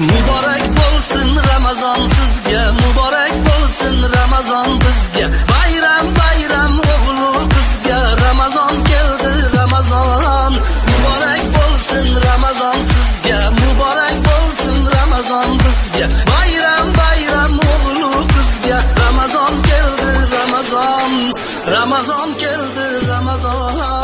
Muborak bo'lsin Ramazon sizga, muborak bo'lsin Ramazon bizga. Bayram bayram o'g'lu qizga, Ramazan geldi Ramazan. Muborak bo'lsin Ramazon sizga, muborak bo'lsin Ramazon bizga. Bayram bayram o'g'lu qizga, Ramazan geldi Ramazan. Ramazan geldi Ramazan.